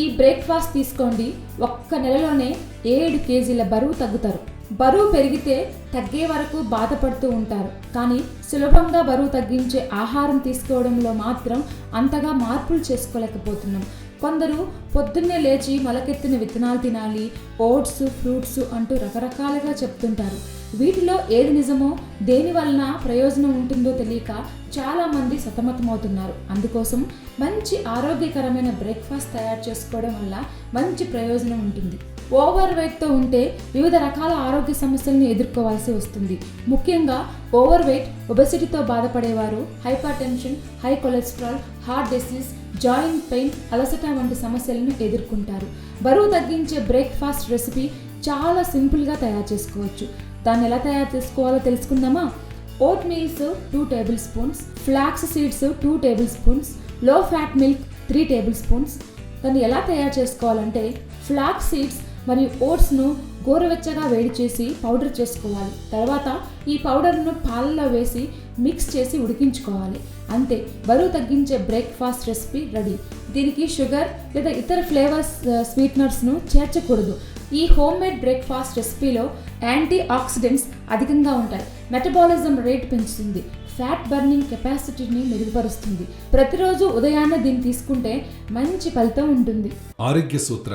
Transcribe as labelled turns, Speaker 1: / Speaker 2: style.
Speaker 1: ఈ బ్రేక్ఫాస్ట్ తీసుకోండి. ఒక్క నెలలోనే ఏడు కేజీల బరువు తగ్గుతారు. బరువు పెరిగితే తగ్గే వరకు బాధపడుతూ ఉంటారు. కానీ సులభంగా బరువు తగ్గించే ఆహారం తీసుకోవడంలో మాత్రం అంతగా మార్పులు చేసుకోలేకపోతున్నాం. కొందరు పొద్దున్నే లేచి మొలకెత్తిన విత్తనాలు తినాలి ఓట్స్ ఫ్రూట్స్ అంటూ రకరకాలుగా చెప్తుంటారు. వీటిలో ఏది నిజమో దేని వలన ప్రయోజనం ఉంటుందో తెలియక చాలామంది సతమతమవుతున్నారు. అందుకోసం మంచి ఆరోగ్యకరమైన బ్రేక్ఫాస్ట్ తయారు చేసుకోవడం వల్ల మంచి ప్రయోజనం ఉంటుంది. ఓవర్ వెయిట్తో ఉంటే వివిధ రకాల ఆరోగ్య సమస్యలను ఎదుర్కోవాల్సి వస్తుంది. ముఖ్యంగా ఓవర్ వెయిట్ ఒబెసిటీతో బాధపడేవారు hypertension high cholesterol heart disease joint pain అలసట వంటి సమస్యలను ఎదుర్కొంటారు. బరువు తగ్గించే బ్రేక్ఫాస్ట్ రెసిపీ చాలా సింపుల్గా తయారు చేసుకోవచ్చు. దాన్ని ఎలా తయారు చేసుకోవాలో తెలుసుకుందామా? Oat meals two tablespoons flax seeds two table స్పూన్స్లో fat milk three tablespoons. దాన్ని ఎలా తయారు చేసుకోవాలంటే ఫ్లాక్స్ సీడ్స్ మరియు ఓట్స్ను గోరువెచ్చగా వేడి చేసి పౌడర్ చేసుకోవాలి. తర్వాత ఈ పౌడర్ను పాలలో వేసి మిక్స్ చేసి ఉడికించుకోవాలి. అంతే బరువు తగ్గించే బ్రేక్ఫాస్ట్ రెసిపీ రెడీ. దీనికి షుగర్ లేదా ఇతర ఫ్లేవర్స్ స్వీట్నర్స్ను చేర్చకూడదు. ఈ హోమ్ మేడ్ బ్రేక్ఫాస్ట్ రెసిపీలో యాంటీ ఆక్సిడెంట్స్ అధికంగా ఉంటాయి. మెటబాలిజం రేట్ పెంచుతుంది. ఫ్యాట్ బర్నింగ్ కెపాసిటీని మెరుగుపరుస్తుంది. ప్రతిరోజు ఉదయాన్నే దీన్ని తీసుకుంటే మంచి ఫలితం ఉంటుంది.
Speaker 2: ఆరోగ్య సూత్ర